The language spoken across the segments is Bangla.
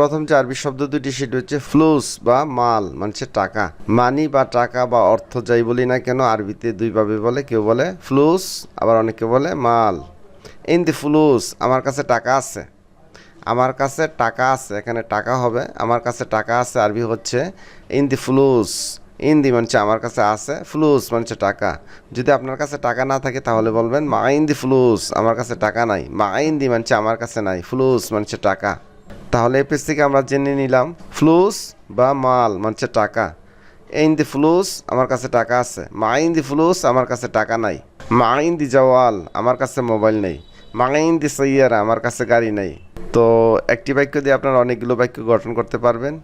প্রথম যে আরবি শব্দ দুটি সেটি হচ্ছে ফ্লুস বা মাল মানে টাকা। মানি বা টাকা বা অর্থ যাই বলি না কেন, আরবিতে দুইভাবে বলে, কেউ বলে ফ্লুস, আবার অনেকে বলে মাল। ইন দি ফ্লুস, আমার কাছে টাকা আছে। আমার কাছে টাকা আছে, এখানে টাকা হবে। আমার কাছে টাকা আছে, আরবি হচ্ছে ইন দি ফ্লুস। ইন দি মানে আমার কাছে আছে, ফ্লুস মানে টাকা। যদি আপনার কাছে টাকা না থাকে, তাহলে বলবেন মা ইন দি ফ্লুস, আমার কাছে টাকা নাই। মা ইন দি মানে আমার কাছে নাই, ফ্লুস মানে টাকা। তাহলে এই পেজ থেকে আমরা জেনে নিলাম, ফ্লুস বা মাল মানে টাকা। ইন দি ফ্লুস, আমার কাছে টাকা আছে। মা ইন দি ফ্লুস, আমার কাছে টাকা নাই। মা ইন দি জওয়াল, আমার কাছে মোবাইল নেই। মা ইন দি সৈয়ারা আমার কাছে গাড়ি নেই। তো একটি বাক্য দিয়ে আপনারা অনেকগুলো বাক্য গঠন করতে পারবেন।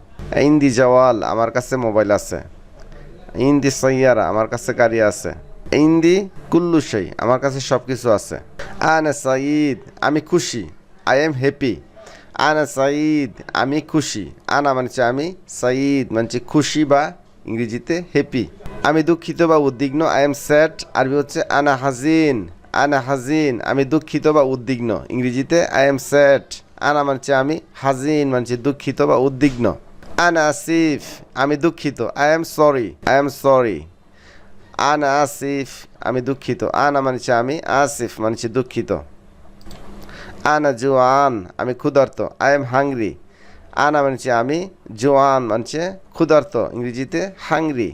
ইন দি জওয়াল, আমার কাছে মোবাইল আছে। ইন দি সৈয়ারা আমার কাছে গাড়ি আছে। ইন দি কুল্লু সেই আমার কাছে সব কিছু আছে। আনা সাইদ আমি খুশি, আই এম হ্যাপি। আনা সাইদ আমি খুশি। আনা মানছে আমি সাইদ মানছে খুশি বা ইংরেজিতে হ্যাপি আমি দুঃখিত বা উদ্বিগ্ন আই এম স্যাড আরবি হচ্ছে আনা হাজিন আনা হাজিন, আমি দুঃখিত বা উদ্বিগ্ন, ইংরেজিতে আই এম স্যাড আনা মানছে আমি, হাজিন মানছে দুঃখিত বা উদ্বিগ্ন। আনা আসিফ, আমি দুঃখিত I am sorry I am sorry আনা আসিফ, আমি দুঃখিত, আনা মানছে আমি, আসিফ মানছে দুঃখিত। আনা জোয়ান, আমি ক্ষুধার্ত আই এম হাংরি আনা মানছে আমি, জোয়ান মানছে ক্ষুধার্ত, ইংরেজিতে হাংরি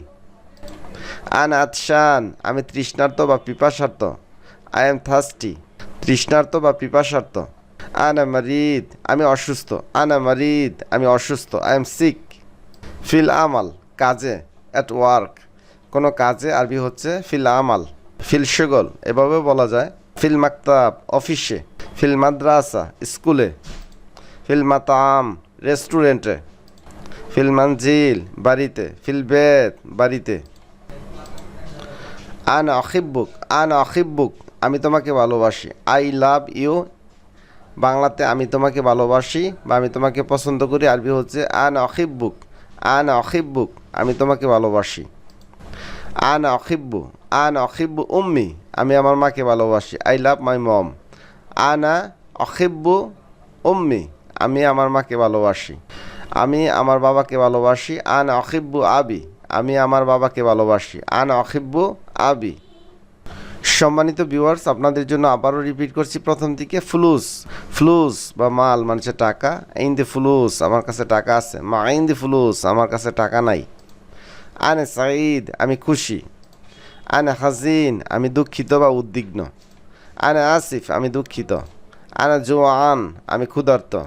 আনা আতশান, আমি তৃষ্ণার্ত বা পিপাসার্থ আই এম থার্স্টি তৃষ্ণার্ত বা পিপাসার্থ আনা মারিদ, আমি অসুস্থ। আনা মারিদ, আমি অসুস্থ। আই এম সিক ফিল আমাল, কাজে অ্যাট ওয়ার্ক কোনো কাজে আরবি হচ্ছে ফিল আমাল। ফিল সেগল, এভাবে বলা যায়। ফিল মাকতাব, অফিসে। ফিল মাদ্রাসা, স্কুলে। ফিল মাতাম, রেস্টুরেন্টে। ফিল মানজিল, বাড়িতে। ফিল বেত বাড়িতে। আন অখিব্বুক আন অখিব্বুক, আমি তোমাকে ভালোবাসি। I love you. বাংলাতে আমি তোমাকে ভালোবাসি বা আমি তোমাকে পছন্দ করি। আরবি হচ্ছে আন অখিব্বুক আন অখিব্বুক, আমি তোমাকে ভালোবাসি। আন অখিব্বু আন অখিব্বু উম্মি, আমি আমার মাকে ভালোবাসি। I love my mom. আনা অখিব্বু অম্মি আমি আমার মাকে ভালোবাসি। আমি আমার বাবাকে ভালোবাসি। আন অখিব্বু আবি, আমি আমার বাবাকে ভালোবাসি। আন অখিব্বু আবি। সম্মানিত ভিউয়ার্স আপনাদের জন্য আবারও রিপিট করছি প্রথম দিকে ফ্লুস ফ্লুস বা মাল মানুষের টাকা। ইন দি ফ্লুস আমার কাছে টাকা আছে। মা ইন দি ফ্লুস আমার কাছে টাকা নাই। আনে সাঈদ, আমি খুশি। আনে হাজিন আমি দুঃখিত বা উদ্বিগ্ন। আনে আসিফ, আমি দুঃখিত। আনা জোয়ান, আমি ক্ষুধার্ত।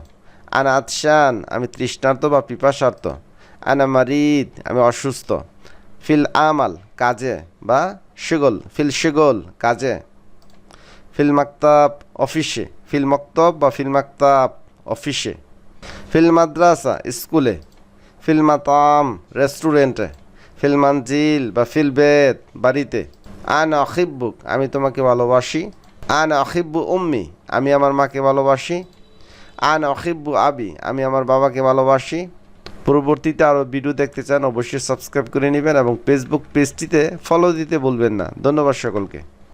আনা আতশান, আমি তৃষ্ণার্ত বা পিপাসার্থ আনা মারিদ, আমি অসুস্থ। ফিল আমাল, কাজে বা সেগল ফিল সেগল কাজে। ফিল মাকতাব, অফিসে। ফিল মক্তব বা ফিল মাকতাব, অফিসে। ফিল মাদ্রাসা, স্কুলে। ফিল মাতাম, রেস্টুরেন্টে। ফিল মানজিল বা ফিল বেত, বাড়িতে। আন অখিব্বুক আমি তোমাকে ভালোবাসি। আন অখিব্বু উম্মি, আমি আমার মাকে ভালোবাসি। আন অখিব্বু আবি, আমি আমার বাবাকে ভালোবাসি। পরবর্তীতে আরও ভিডিও দেখতে চান, অবশ্যই সাবস্ক্রাইব করে নেবেন এবং ফেসবুক পেজটিতে ফলো দিতে বলবেন না। ধন্যবাদ সকলকে।